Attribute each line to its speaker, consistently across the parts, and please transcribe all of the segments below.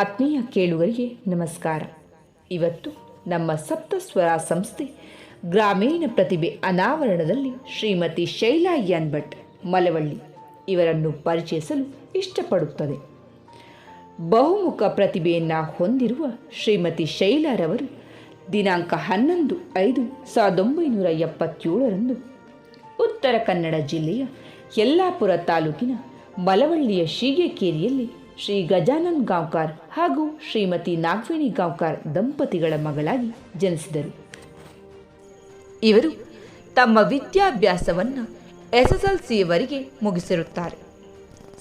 Speaker 1: ಆತ್ಮೀಯ ಕೇಳುಗರಿಗೆ ನಮಸ್ಕಾರ. ಇವತ್ತು ನಮ್ಮ ಸಪ್ತಸ್ವರ ಸಂಸ್ಥೆ ಗ್ರಾಮೀಣ ಪ್ರತಿಭೆ ಅನಾವರಣದಲ್ಲಿ ಶ್ರೀಮತಿ ಶೈಲಾ ಎನ್ ಭಟ್ ಮಲವಳ್ಳಿ ಇವರನ್ನು ಪರಿಚಯಿಸಲು ಇಷ್ಟಪಡುತ್ತದೆ. ಬಹುಮುಖ ಪ್ರತಿಭೆಯನ್ನು ಹೊಂದಿರುವ ಶ್ರೀಮತಿ ಶೈಲಾರವರು ದಿನಾಂಕ ಹನ್ನೊಂದು ಐದು ಸಾವಿರದ ಒಂಬೈನೂರ ಎಪ್ಪತ್ತೇಳರಂದು ಉತ್ತರ ಕನ್ನಡ ಜಿಲ್ಲೆಯ ಯಲ್ಲಾಪುರ ತಾಲೂಕಿನ ಮಲವಳ್ಳಿಯ ಶೀಗೆಕೇರಿಯಲ್ಲಿ ಶ್ರೀ ಗಜಾನನ್ ಗಾಂವ್ಕರ್ ಹಾಗೂ ಶ್ರೀಮತಿ ನಾಗವೇಣಿ ಗಾಂವ್ಕರ್ ದಂಪತಿಗಳ ಮಗಳಾಗಿ ಜನಿಸಿದರು. ಇವರು ತಮ್ಮ ವಿದ್ಯಾಭ್ಯಾಸವನ್ನು ಎಸ್ ಎಸ್ ಮುಗಿಸಿರುತ್ತಾರೆ.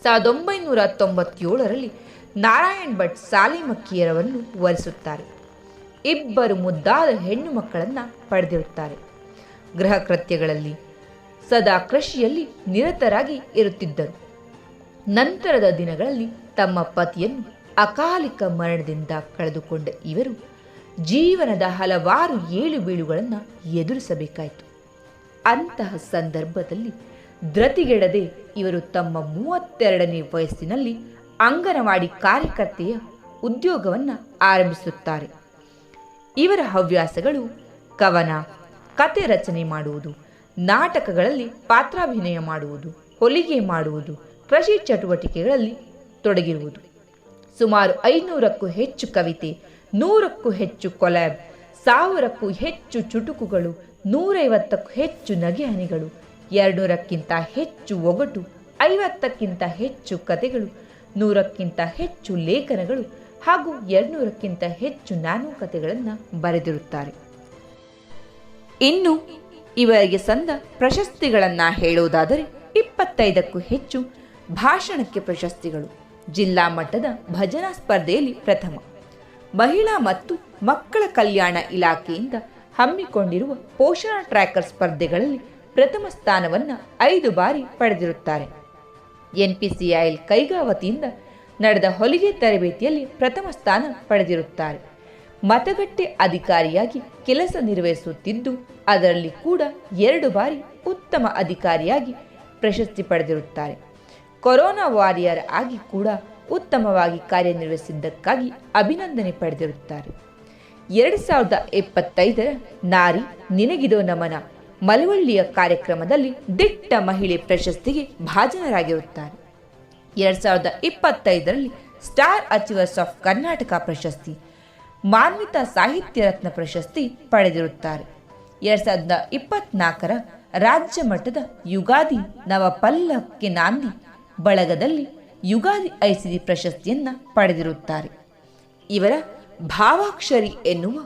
Speaker 1: ಸಾವಿರದ ಒಂಬೈನೂರ ತೊಂಬತ್ತೇಳರಲ್ಲಿ ನಾರಾಯಣ್ ಭಟ್ ಸಾಲಿಮಕ್ಕಿಯರವನ್ನು ವರಿಸುತ್ತಾರೆ. ಇಬ್ಬರು ಮುದ್ದಾದ ಹೆಣ್ಣು ಮಕ್ಕಳನ್ನು ಪಡೆದಿರುತ್ತಾರೆ. ಗೃಹ ಕೃತ್ಯಗಳಲ್ಲಿ ಸದಾ ಕೃಷಿಯಲ್ಲಿ ನಿರತರಾಗಿ ಇರುತ್ತಿದ್ದರು. ನಂತರದ ದಿನಗಳಲ್ಲಿ ತಮ್ಮ ಪತಿಯನ್ನು ಅಕಾಲಿಕ ಮರಣದಿಂದ ಕಳೆದುಕೊಂಡ ಇವರು ಜೀವನದ ಹಲವಾರು ಏಳು ಬೀಳುಗಳನ್ನು ಎದುರಿಸಬೇಕಾಯಿತು. ಅಂತಹ ಸಂದರ್ಭದಲ್ಲಿ ಧೃತಿಗೆಡದೆ ಇವರು ತಮ್ಮ ಮೂವತ್ತೆರಡನೇ ವಯಸ್ಸಿನಲ್ಲಿ ಅಂಗನವಾಡಿ ಕಾರ್ಯಕರ್ತೆಯ ಉದ್ಯೋಗವನ್ನು ಆರಂಭಿಸುತ್ತಾರೆ. ಇವರ ಹವ್ಯಾಸಗಳು ಕವನ ಕತೆ ರಚನೆ ಮಾಡುವುದು, ನಾಟಕಗಳಲ್ಲಿ ಪಾತ್ರಾಭಿನಯ ಮಾಡುವುದು, ಹೊಲಿಗೆ ಮಾಡುವುದು ಕೃಷಿ ಚಟುವಟಿಕೆಗಳಲ್ಲಿ ತೊಡಗಿರುವುದು. ಸುಮಾರು ಐನೂರಕ್ಕೂ ಹೆಚ್ಚು ಕವಿತೆ, ನೂರಕ್ಕೂ ಹೆಚ್ಚು ಕೊಲ್ಯಾಬ್, ಸಾವಿರಕ್ಕೂ ಹೆಚ್ಚು ಚುಟುಕುಗಳು, ನೂರೈವತ್ತಕ್ಕೂ ಹೆಚ್ಚು ನಗೆಹನಿಗಳು, ಎರಡುನೂರಕ್ಕಿಂತ ಹೆಚ್ಚು ಒಗಟು, ಐವತ್ತಕ್ಕಿಂತ ಹೆಚ್ಚು ಕತೆಗಳು, ನೂರಕ್ಕಿಂತ ಹೆಚ್ಚು ಲೇಖನಗಳು ಹಾಗೂ ಎರಡುನೂರಕ್ಕಿಂತ ಹೆಚ್ಚು ನಾನು ಕಥೆಗಳನ್ನು ಬರೆದಿರುತ್ತಾರೆ. ಇನ್ನು ಇವರಿಗೆ ಸಂದ ಪ್ರಶಸ್ತಿಗಳನ್ನು ಹೇಳುವುದಾದರೆ ಇಪ್ಪತ್ತೈದಕ್ಕೂ ಹೆಚ್ಚು ಭಾಷಣಕ್ಕೆ ಪ್ರಶಸ್ತಿಗಳು. ಜಿಲ್ಲಾ ಮಟ್ಟದ ಭಜನಾ ಸ್ಪರ್ಧೆಯಲ್ಲಿ ಪ್ರಥಮ. ಮಹಿಳಾ ಮತ್ತು ಮಕ್ಕಳ ಕಲ್ಯಾಣ ಇಲಾಖೆಯಿಂದ ಹಮ್ಮಿಕೊಂಡಿರುವ ಪೋಷಣ ಟ್ರ್ಯಾಕರ್ ಸ್ಪರ್ಧೆಗಳಲ್ಲಿ ಪ್ರಥಮ ಸ್ಥಾನವನ್ನು ಐದು ಬಾರಿ ಪಡೆದಿರುತ್ತಾರೆ. ಎನ್ಪಿಸಿಐಎಲ್ ಕೈಗಾ ವತಿಯಿಂದ ನಡೆದ ಹೊಲಿಗೆ ತರಬೇತಿಯಲ್ಲಿ ಪ್ರಥಮ ಸ್ಥಾನ ಪಡೆದಿರುತ್ತಾರೆ. ಮತಗಟ್ಟೆ ಅಧಿಕಾರಿಯಾಗಿ ಕೆಲಸ ನಿರ್ವಹಿಸುತ್ತಿದ್ದು, ಅದರಲ್ಲಿ ಕೂಡ ಎರಡು ಬಾರಿ ಉತ್ತಮ ಅಧಿಕಾರಿಯಾಗಿ ಪ್ರಶಸ್ತಿ ಪಡೆದಿರುತ್ತಾರೆ. ಕೊರೋನಾ ವಾರಿಯರ್ ಆಗಿ ಕೂಡ ಉತ್ತಮವಾಗಿ ಕಾರ್ಯನಿರ್ವಹಿಸಿದ್ದಕ್ಕಾಗಿ ಅಭಿನಂದನೆ ಪಡೆದಿರುತ್ತಾರೆ. ಎರಡು ಸಾವಿರದ ಇಪ್ಪತ್ತೈದರ ನಾರಿ ನಿನಗಿದೋ ನಮನ ಮಲವಳ್ಳಿಯ ಕಾರ್ಯಕ್ರಮದಲ್ಲಿ ದಿಟ್ಟ ಮಹಿಳೆ ಪ್ರಶಸ್ತಿಗೆ ಭಾಜನರಾಗಿರುತ್ತಾರೆ. ಎರಡು ಸಾವಿರದ ಇಪ್ಪತ್ತೈದರಲ್ಲಿ ಸ್ಟಾರ್ ಅಚೀವರ್ಸ್ ಆಫ್ ಕರ್ನಾಟಕ ಪ್ರಶಸ್ತಿ, ಮಾನ್ವಿತ ಸಾಹಿತ್ಯ ರತ್ನ ಪ್ರಶಸ್ತಿ ಪಡೆದಿರುತ್ತಾರೆ. ಎರಡು ಸಾವಿರದ ಇಪ್ಪತ್ನಾಲ್ಕರ ರಾಜ್ಯ ಮಟ್ಟದ ಯುಗಾದಿ ನವಪಲ್ಲಕ್ಕೆ ನಾಂದಿ ಬಳಗದಲ್ಲಿ ಯುಗಾದಿ ಐಸಿರಿ ಪ್ರಶಸ್ತಿಯನ್ನು ಪಡೆದಿರುತ್ತಾರೆ. ಇವರ ಭಾವಾಕ್ಷರಿ ಎನ್ನುವ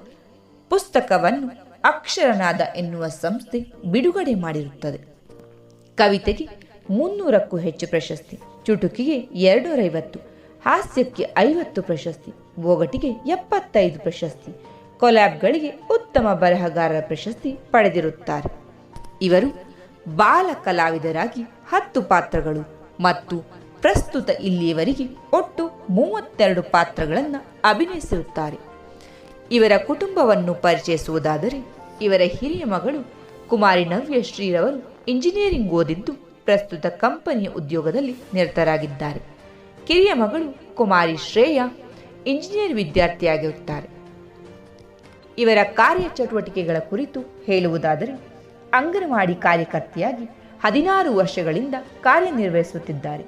Speaker 1: ಪುಸ್ತಕವನ್ನು ಅಕ್ಷರನಾದ ಎನ್ನುವ ಸಂಸ್ಥೆ ಬಿಡುಗಡೆ ಮಾಡಿರುತ್ತದೆ. ಕವಿತೆಗೆ ಮುನ್ನೂರಕ್ಕೂ ಹೆಚ್ಚು ಪ್ರಶಸ್ತಿ, ಚುಟುಕಿಗೆ ಎರಡೂರೈವತ್ತು ಹಾಸ್ಯಕ್ಕೆ ಐವತ್ತು ಪ್ರಶಸ್ತಿ, ಒಗಟಿಗೆ ಎಪ್ಪತ್ತೈದು ಪ್ರಶಸ್ತಿ, ಕೊಲ್ಯಾಬ್ಗಳಿಗೆ ಉತ್ತಮ ಬರಹಗಾರರ ಪ್ರಶಸ್ತಿ ಪಡೆದಿರುತ್ತಾರೆ. ಇವರು ಬಾಲ ಕಲಾವಿದರಾಗಿ ಹತ್ತು ಪಾತ್ರಗಳು ಮತ್ತು ಪ್ರಸ್ತುತ ಇಲ್ಲಿಯವರೆಗೆ ಒಟ್ಟು ಮೂವತ್ತೆರಡು ಪಾತ್ರಗಳನ್ನು ಅಭಿನಯಿಸಿರುತ್ತಾರೆ. ಇವರ ಕುಟುಂಬವನ್ನು ಪರಿಚಯಿಸುವುದಾದರೆ ಇವರ ಹಿರಿಯ ಮಗಳು ಕುಮಾರಿ ನವ್ಯ ಶ್ರೀರವರು ಇಂಜಿನಿಯರಿಂಗ್ ಓದಿದ್ದು ಪ್ರಸ್ತುತ ಕಂಪನಿಯ ಉದ್ಯೋಗದಲ್ಲಿ ನಿರತರಾಗಿದ್ದಾರೆ. ಕಿರಿಯ ಮಗಳು ಕುಮಾರಿ ಶ್ರೇಯ ಇಂಜಿನಿಯರ್ ವಿದ್ಯಾರ್ಥಿಯಾಗಿರುತ್ತಾರೆ. ಇವರ ಕಾರ್ಯಚಟುವಟಿಕೆಗಳ ಕುರಿತು ಹೇಳುವುದಾದರೆ ಅಂಗನವಾಡಿ ಕಾರ್ಯಕರ್ತೆಯಾಗಿ ಹದಿನಾರು ವರ್ಷಗಳಿಂದ ಕಾರ್ಯನಿರ್ವಹಿಸುತ್ತಿದ್ದಾರೆ.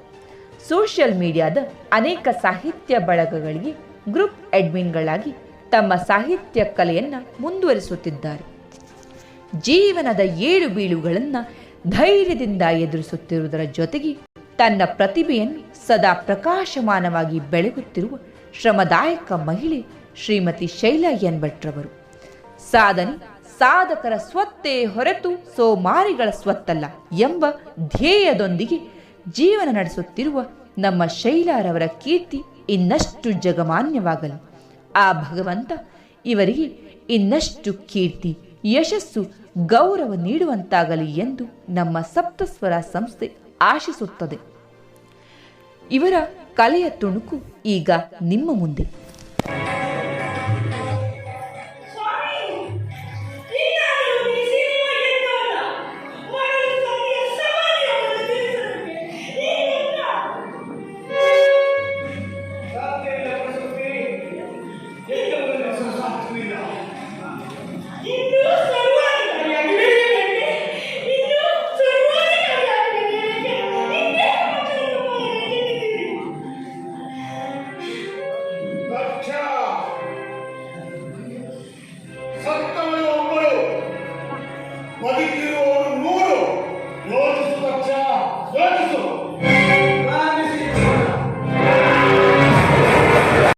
Speaker 1: ಸೋಷಿಯಲ್ ಮೀಡಿಯಾದ ಅನೇಕ ಸಾಹಿತ್ಯ ಬಳಗಗಳಿಗೆ ಗ್ರೂಪ್ ಅಡ್ಮಿನ್ಗಳಾಗಿ ತಮ್ಮ ಸಾಹಿತ್ಯ ಕಲೆಯನ್ನು ಮುಂದುವರಿಸುತ್ತಿದ್ದಾರೆ. ಜೀವನದ ಏಳು ಬೀಳುಗಳನ್ನು ಧೈರ್ಯದಿಂದ ಎದುರಿಸುತ್ತಿರುವುದರ ಜೊತೆಗೆ ತನ್ನ ಪ್ರತಿಭೆಯನ್ನು ಸದಾ ಪ್ರಕಾಶಮಾನವಾಗಿ ಬೆಳಗುತ್ತಿರುವ ಶ್ರಮದಾಯಕ ಮಹಿಳೆ ಶ್ರೀಮತಿ ಶೈಲಾ ಎನ್ ಭಟ್ರವರು ಸಾಧನೆ ಸಾಧಕರ ಸ್ವತ್ತೇ ಹೊರತು ಸೋಮಾರಿಗಳ ಸ್ವತ್ತಲ್ಲ ಎಂಬ ಧ್ಯೇಯದೊಂದಿಗೆ ಜೀವನ ನಡೆಸುತ್ತಿರುವ ನಮ್ಮ ಶೈಲಾರವರ ಕೀರ್ತಿ ಇನ್ನಷ್ಟು ಜಗಮಾನ್ಯವಾಗಲಿ. ಆ ಭಗವಂತ ಇವರಿಗೆ ಇನ್ನಷ್ಟು ಕೀರ್ತಿ, ಯಶಸ್ಸು, ಗೌರವ ನೀಡುವಂತಾಗಲಿ ಎಂದು ನಮ್ಮ ಸಪ್ತಸ್ವರ ಸಂಸ್ಥೆ ಆಶಿಸುತ್ತದೆ. ಇವರ ಕಲೆಯ ತುಣುಕು ಈಗ ನಿಮ್ಮ ಮುಂದೆ.
Speaker 2: ಬದುಕಿರುವವರು ನೂರು. ಯೋಚಿಸು ಪಕ್ಷ ಯೋಚಿಸು.